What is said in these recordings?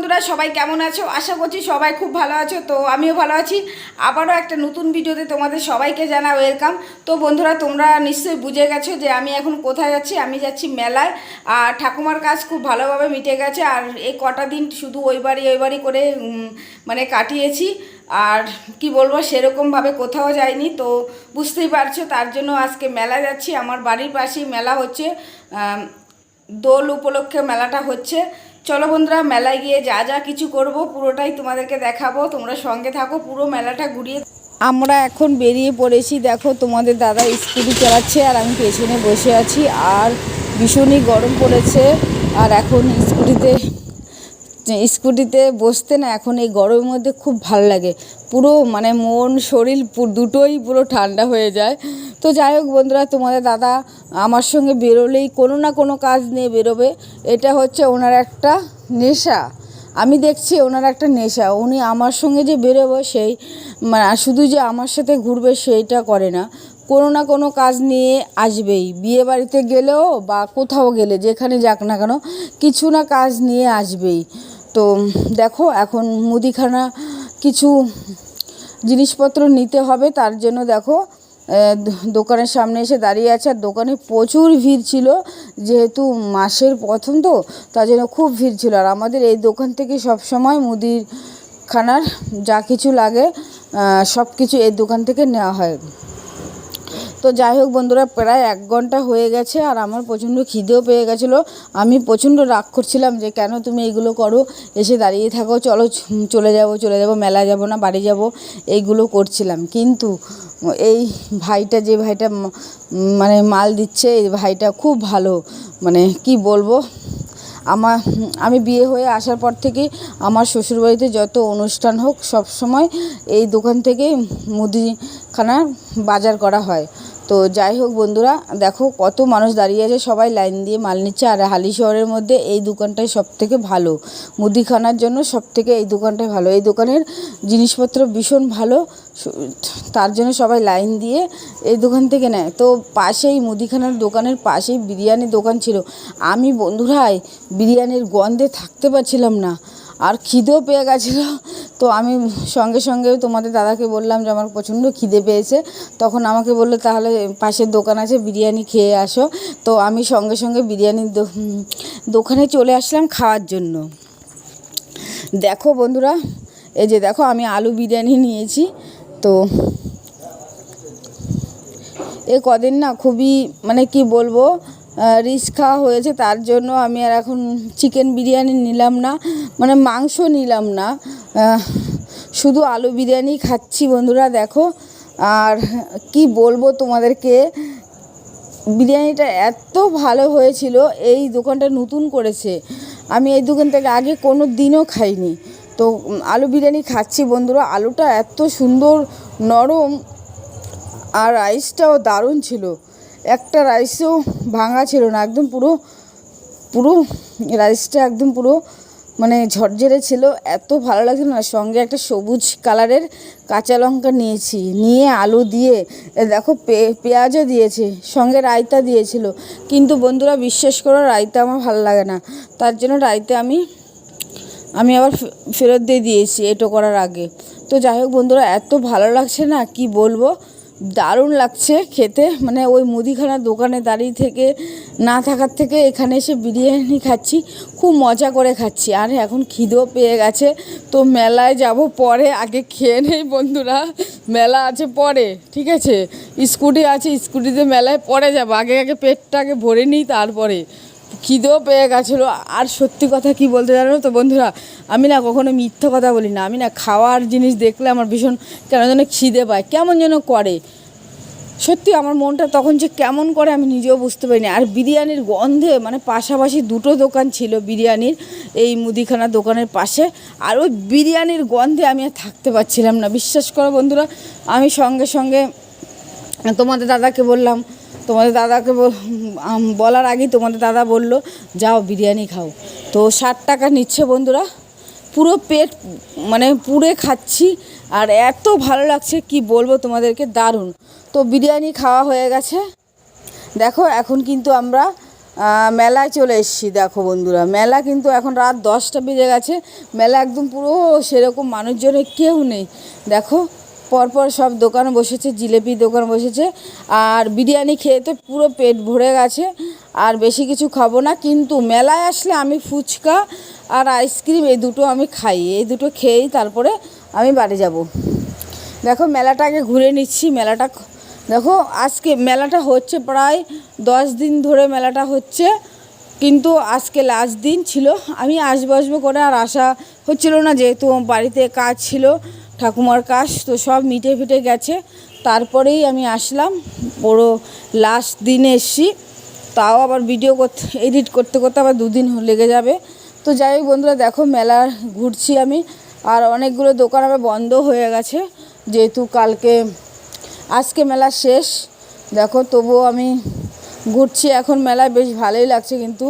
বন্ধুরা, সবাই কেমন আছো? আশা করছি সবাই খুব ভালো আছো। তো আমিও ভালো আছি। আবারও একটা নতুন ভিডিওতে তোমাদের সবাইকে জানা ওয়েলকাম। তো বন্ধুরা, তোমরা নিশ্চয়ই বুঝে গেছো যে আমি এখন কোথায় যাচ্ছি? আমি যাচ্ছি মেলায়। আর ঠাকুমার কাজ খুব ভালোভাবে মিটে গেছে। আর এই কটা দিন শুধু ওই বাড়ি ওই বাড়ি করে মানে কাটিয়েছি। আর কি বলব, সেরকমভাবে কোথাও যাইনি। তো বুঝতেই পারছ, তার জন্য আজকে মেলা যাচ্ছি। আমার বাড়ির পাশেই মেলা হচ্ছে। দোল উপলক্ষে মেলাটা হচ্ছে। চলো বন্ধুরা, মেলায় গিয়ে যা যা কিছু করব, পুরোটাই তোমাদেরকে দেখাবো। তোমরা সঙ্গে থাকো, পুরো মেলাটা ঘুরিয়ে আমরা এখন বেরিয়ে পড়েছি, দেখো তোমাদের দাদা স্কুটি চালাচ্ছে আর আমি পেছনে বসে আছি। আর ভীষণই গরম পড়েছে, আর এখন স্কুটিতে স্কুটিতে বসতে না এখন এই গরমের মধ্যে খুব ভালো লাগে। পুরো মানে মন, শরীর দুটোই পুরো ঠান্ডা হয়ে যায়। তো যাই হোক বন্ধুরা, তোমাদের দাদা আমার সঙ্গে বেরোলেই কোনো না কোনো কাজ নিয়ে বেরোবে। এটা হচ্ছে ওনার একটা নেশা। আমি দেখছি ওনার একটা নেশা। উনি আমার সঙ্গে যে বেরোবো সেই মানে শুধু যে আমার সাথে ঘুরবে সেইটা করে না। কোনো না কোনো কাজ নিয়ে আসবেই। বিয়ে বাড়িতে গেলেও বা কোথাও গেলে, যেখানে যাক না কেন, কিছু না কাজ নিয়ে আসবেই। তো দেখো, এখন মুদিখানা কিছু জিনিসপত্র নিতে হবে, তার জন্য দেখো দোকানের সামনে এসে দাঁড়িয়ে আছে, আর দোকানে প্রচুর ভিড় ছিল, যেহেতু মাসের প্রথম তো, তার জন্য খুব ভিড় ছিল। আর আমাদের এই দোকান থেকে সব সময় মুদির খানার যা কিছু লাগে সব কিছু এই দোকান থেকে নেওয়া হয়। তো যাই হোক বন্ধুরা, প্রায় এক ঘণ্টা হয়ে গেছে আর আমার প্রচণ্ড খিদেও পেয়ে গেছিল। আমি প্রচণ্ড রাগ করছিলাম যে কেন তুমি এইগুলো করো, এসে দাঁড়িয়ে থাকো, চলো চলে যাব চলে যাব মেলা যাব না, বাড়ি যাব, এইগুলো করছিলাম। কিন্তু এই ভাইটা, যে ভাইটা মানে মাল দিচ্ছে, এই ভাইটা খুব ভালো মানে কি বলব, আমার, আমি বিয়ে হয়ে আসার পর থেকে আমার শ্বশুরবাড়িতে যত অনুষ্ঠান হোক সব সময় এই দোকান থেকে মুদিখানার বাজার করা হয়। তো যাই হোক বন্ধুরা, দেখো কত মানুষ দাঁড়িয়ে আছে, সবাই লাইন দিয়ে মাল নিচ্ছে। আর হালি শহরের মধ্যে এই দোকানটাই সব থেকে ভালো। মুদিখানার জন্য সব থেকে এই দোকানটাই ভালো। এই দোকানের জিনিসপত্র ভীষণ ভালো। তার জন্য সবাই লাইন দিয়ে এই দোকান থেকে নেয়। তো পাশেই মুদিখানার দোকানের পাশেই বিরিয়ানির দোকান ছিল। আমি বন্ধুরাই বিরিয়ানির গন্ধে থাকতে পারছিলাম না। আর খিদেও পেয়ে গেছিল। তো আমি সঙ্গে সঙ্গে তোমাদের দাদাকে বললাম যে আমার প্রচণ্ড খিদে পেয়েছে। তখন আমাকে বলল, তাহলে পাশের দোকান আছে, বিরিয়ানি খেয়ে আসো। তো আমি সঙ্গে সঙ্গে বিরিয়ানির দোকানে চলে আসলাম খাওয়ার জন্য। দেখো বন্ধুরা, এই যে দেখো আমি আলু বিরিয়ানি নিয়েছি। তো এ কদিন না খুবই মানে কি বলব রিচ খাওয়া হয়েছে, তার জন্য আমি আর এখন চিকেন বিরিয়ানি নিলাম না মানে মাংস নিলাম না। শুধু আলু বিরিয়ানি খাচ্ছি বন্ধুরা, দেখো। আর কি বলব তোমাদেরকে, বিরিয়ানিটা এত ভালো হয়েছিল, এই দোকানটা নতুন করেছে। আমি এই দোকান থেকে আগে কোনো দিনও খাইনি। তো আলু বিরিয়ানি খাচ্ছি বন্ধুরা, আলুটা এত সুন্দর, নরম, আর রাইসটাও দারুণ ছিল। একটা রাইসও ভাঙা ছিল না, একদম পুরো পুরো রাইসটা একদম পুরো মানে ঝরঝরে ছিল, এত ভালো লাগছিল না। সঙ্গে একটা সবুজ কালারের কাঁচা লঙ্কা নিয়েছি, নিয়ে আলু দিয়ে দেখো পেঁয়াজও দিয়েছে, সঙ্গে রায়তা দিয়েছিল। কিন্তু বন্ধুরা বিশ্বাস করো, রায়তা আমার ভালো লাগে না। তার জন্য রায়তা আমি আমি আবার ফেরত দিয়ে দিয়েছি এটো করার আগে। তো যাই হোক বন্ধুরা, এত ভালো লাগছে না, কি বলব? দারুণ লাগছে খেতে। মানে ওই মুদিখানার দোকানে দাঁড়িয়ে থেকে, না থাকার থেকে এখানে এসে বিরিয়ানি খাচ্ছি, খুব মজা করে খাচ্ছি। আর এখন খিদেও পেয়ে গেছে, তো মেলায় যাব পরে, আগে খেয়ে নেই বন্ধুরা। মেলা আছে পরে, ঠিক আছে? স্কুটি আছে, স্কুটিতে মেলায় পরে যাব। আগে আগে পেটটাকে ভরে নিই, তারপরে। খিদেও পেয়ে গেছিল। আর সত্যি কথা কি বলতে জানো তো বন্ধুরা, আমি না কখনো মিথ্যা কথা বলি না। আমি না খাওয়ার জিনিস দেখলে আমার ভীষণ কেন যেন খিদে পায়, কেমন যেন করে। সত্যি আমার মনটা তখন যে কেমন করে আমি নিজেও বুঝতে পারিনি। আর বিরিয়ানির গন্ধে মানে পাশাপাশি দুটো দোকান ছিল বিরিয়ানির, এই মুদিখানা দোকানের পাশে। আর ওই বিরিয়ানির গন্ধে আমি আর থাকতে পারছিলাম না। বিশ্বাস করো বন্ধুরা, আমি সঙ্গে সঙ্গে তোমাদের দাদাকে বললাম তোমাদের দাদাকে বলার আগেই তোমাদের দাদা বলল, যাও বিরিয়ানি খাও। তো ষাট টাকা নিচ্ছে বন্ধুরা। পুরো পেট মানে পুড়ে খাচ্ছি, আর এত ভালো লাগছে, কি বলব তোমাদেরকে, দারুণ। তো বিরিয়ানি খাওয়া হয়ে গেছে। দেখো, এখন কিন্তু আমরা মেলায় চলে এসেছি। দেখো বন্ধুরা, মেলা কিন্তু এখন রাত দশটা বেজে গেছে। মেলা একদম পুরো সেরকম মানুষজনের কেউ নেই। দেখো পরপর সব দোকান বসেছে, জিলেপি দোকান বসেছে, আর বিরিয়ানি খেয়ে তো পুরো পেট ভরে গেছে, আর বেশি কিছু খাব না, কিন্তু মেলায় আসলে আমি ফুচকা আর আইসক্রিম এই দুটো আমি খাই, এই দুটো খেয়েই তারপরে আমি বাড়ি যাব। দেখো মেলাটাকে ঘুরে নিচ্ছি, মেলাটা দেখো আজকে মেলাটা হচ্ছে প্রায় দশ দিন ধরে মেলাটা হচ্ছে, কিন্তু আজকে লাস্ট দিন ছিল, আমি আসব আসব করে আর আসা হচ্ছিল না যেহেতু বাড়িতে কাজ ছিল ঠাকুমার কাজ তো সব মিটে ফিটে গেছে। তারপরেই আমি আসলাম, পুরো লাস্ট দিনে এসছি। তাও আবার ভিডিও করতে এডিট করতে করতে আবার দুদিন লেগে যাবে। তো যাই হোক বন্ধুরা, দেখো মেলা ঘুরছি আমি। আর অনেকগুলো দোকান আবার বন্ধ হয়ে গেছে। যেহেতু কালকে, আজকে মেলা শেষ। দেখো তবুও আমি ঘুরছি, এখন মেলায় বেশ ভালোই লাগছে কিন্তু।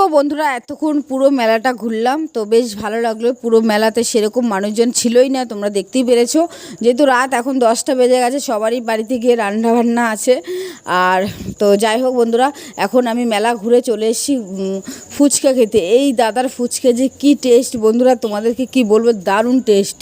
তো বন্ধুরা, এতক্ষণ পুরো মেলাটা ঘুরলাম, তো বেশ ভালো লাগল। পুরো মেলাতে সেরকম মানুষজন ছিলই না, তোমরা দেখতেই পেরেছ। যেহেতু রাত এখন দশটা বেজে গেছে, সবারই বাড়িতে গিয়ে রান্না বান্না আছে। আর তো যাই হোক বন্ধুরা, এখন আমি মেলা ঘুরে চলে এসেছি ফুচকা খেতে। এই দাদার ফুচকা যে কি টেস্ট বন্ধুরা তোমাদেরকে কি বলব, দারুণ টেস্ট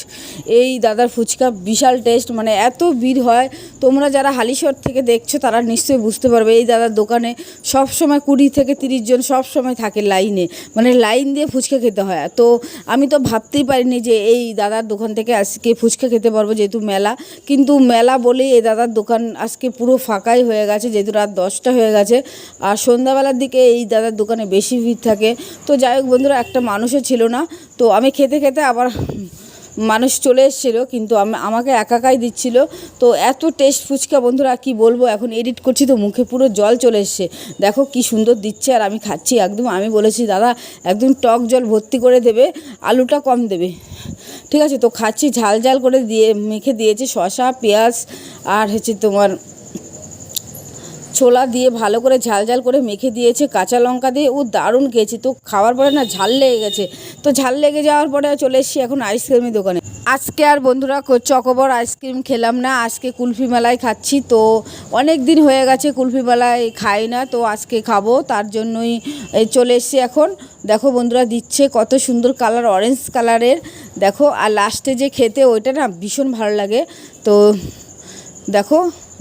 এই দাদার ফুচকা বিশাল টেস্ট মানে এত ভিড় হয়। তোমরা যারা হালিশহর থেকে দেখছ, তারা নিশ্চয়ই বুঝতে পারবে, এই দাদার দোকানে সব সময় কুড়ি থেকে তিরিশ জন সব সময় থাকে। লাইনে। মানে লাইন দিয়ে ফুচকা খেতে হয়। তো আমি তো ভাবতেই পারিনি যে এই দাদার দোকান থেকে আজকে ফুচকা খেতে পারব যেহেতু মেলা। কিন্তু মেলা বলেই এই দাদার দোকান আজকে পুরো ফাঁকাই হয়ে গেছে, যেহেতু রাত দশটা হয়ে গেছে। আর সন্ধ্যাবেলার দিকে এই দাদার দোকানে বেশি ভিড় থাকে। তো যাই হোক বন্ধুরা, একটা মানুষও ছিল না। তো আমি খেতে খেতে আবার মানুষ চলে এসেছিল, কিন্তু আম- আমাকে একাকাই দিচ্ছিল। তো এত টেস্ট ফুচকা, বন্ধুরা কি বলব, এখন এডিট করছি তো মুখে পুরো জল চলে এসছে। দেখো কি সুন্দর দিচ্ছে আর আমি খাচ্ছি একদম। আমি বলেছি, দাদা, একদম টক জল ভর্তি করে দেবে, আলুটা কম দেবে। ঠিক আছে, তো খাচ্ছি, ঝাল ঝাল করে দিয়ে, মেখে দিয়েছে শশা পেঁয়াজ, আর হচ্ছে তোমার ছোলা দিয়ে ভালো করে ঝাল ঝাল করে মেখে দিয়েছে, কাঁচা লঙ্কা দিয়ে। ও দারুণ খেয়েছি। তো খাওয়ার পরে না ঝাল লেগে গেছে। তো ঝাল লেগে যাওয়ার পরে চলে এসেছি এখন আইসক্রিমের দোকানে। আজকে আর বন্ধুরা চকোবর আইসক্রিম খেলাম না। আজকে কুলফি মেলায় খাচ্ছি। তো অনেক দিন হয়ে গেছে কুলফি মেলায় খাই না। তো আজকে খাব। তার জন্যই চলে এসেছি এখন। দেখো বন্ধুরা দিচ্ছে কত সুন্দর কালার অরেঞ্জ কালারের। দেখো, আর লাস্টে যে খেতে, ওইটা না ভীষণ ভালো লাগে। তো দেখো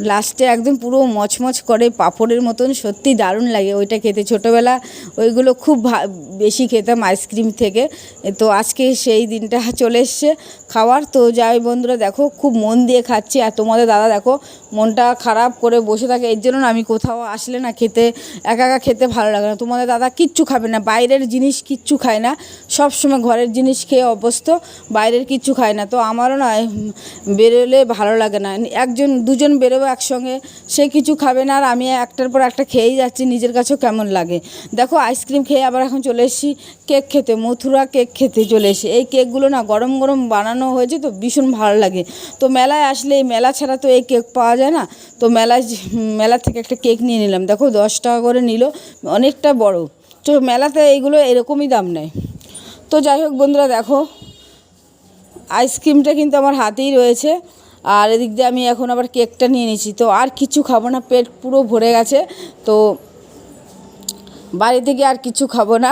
লাস্টে একদম পুরো মচমচ করে পাঁপড়ের মতন সত্যি দারুণ লাগে ওইটা খেতে। ছোটোবেলা ওইগুলো খুব বেশি খেতাম আইসক্রিম থেকে। তো আজকে সেই দিনটা চলে এসছে খাওয়ার। তো যাই বন্ধুরা, দেখো খুব মন দিয়ে খাচ্ছি। আর তোমাদের দাদা দেখো মনটা খারাপ করে বসে থাকে, এর জন্য আমি কোথাও আসলে না খেতে, একা একা খেতে ভালো লাগে না। তোমাদের দাদা কিচ্ছু খাবে না, বাইরের জিনিস কিচ্ছু খায় না। সব সময় ঘরের জিনিস খেয়ে অভ্যস্ত, বাইরের কিচ্ছু খায় না। তো আমারও না বেরোলে ভালো লাগে না। একজন, দুজন বেরোবে একসঙ্গে, সে কিছু খাবে না আর আমি একটার পর একটা খেয়েই যাচ্ছি, নিজের কাছেও কেমন লাগে। দেখো, আইসক্রিম খেয়ে আবার এখন চলে এসেছি কেক খেতে, মথুরা কেক খেতে চলে এসে এই কেকগুলো না গরম গরম বানানো হয়েছে তো ভীষণ ভালো লাগে। তো মেলায় আসলে এই মেলা ছাড়া তো এই কেক পাওয়া যায় না, তো মেলায় মেলা থেকে একটা কেক নিয়ে নিলাম। দেখো, দশ টাকা করে নিল, অনেকটা বড়। তো মেলাতে এইগুলো এরকমই দাম নেয়। তো যাই হোক বন্ধুরা, দেখো, আইসক্রিমটা কিন্তু আমার হাতেই রয়েছে। আর এদিক দিয়ে আমি এখন আবার কেকটা নিয়ে নিচ্ছি তো আর কিছু খাব না, পেট পুরো ভরে গেছে। তো বাড়ি থেকে আর কিছু খাব না।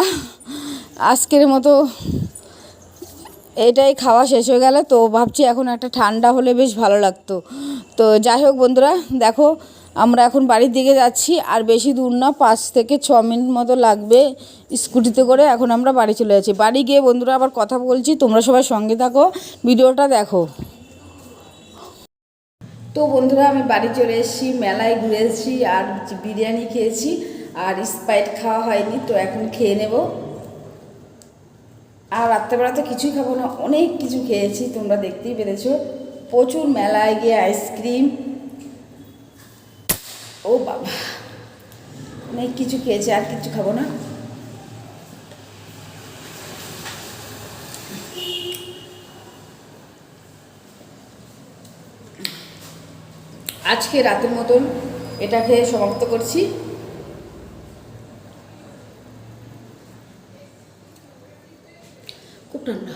আজকের মতো এটাই খাওয়া শেষ হয়ে গেল। তো ভাবছি এখন একটা ঠান্ডা হলে বেশ ভালো লাগতো। তো যাই হোক বন্ধুরা, দেখো আমরা এখন বাড়ির দিকে যাচ্ছি। আর বেশি দূর না, পাঁচ থেকে ছ মিনিট মতো লাগবে স্কুটিতে করে এখন আমরা বাড়ি চলে যাচ্ছি। বাড়ি গিয়ে বন্ধুরা আবার কথা বলছি, তোমরা সবাই সঙ্গে থাকো, ভিডিওটা দেখো। তো বন্ধুরা, আমি বাড়ি চলে এসেছি, মেলায় ঘুরে এসেছি, আর বিরিয়ানি খেয়েছি, আর স্প্রাইট খাওয়া হয়নি, তো এখন খেয়ে নেব। আর রাত্রেবেলা তো কিছুই খাব না, অনেক কিছু খেয়েছি, তোমরা দেখতেই পেরেছ। প্রচুর মেলায় গিয়ে আইসক্রিম। ও বাবা, অনেক কিছু খেয়েছি, আর কিছু খাব না। আজকে রাতের মতন এটাকে সমাপ্ত করছি। খুব ঠান্ডা।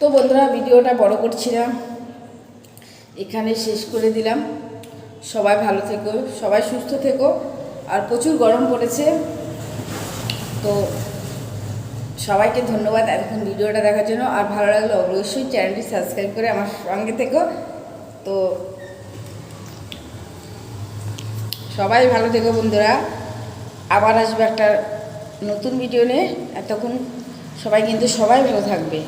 তো বন্ধুরা ভিডিওটা বড় করছি না এখানে শেষ করে দিলাম। সবাই ভালো থেকো সবাই সুস্থ থেকো। আর প্রচুর গরম পড়েছে। তো সবাইকে ধন্যবাদ এতক্ষণ ভিডিওটা দেখার জন্য। আর ভালো লাগলে অবশ্যই চ্যানেলটি সাবস্ক্রাইব করে আমার সঙ্গে থেকো। তো সবাই ভালো থেকো বন্ধুরা। আবার আসবে একটা নতুন ভিডিও নিয়ে। এতক্ষণ সবাই কিন্তু সবাই ভালো থাকবে।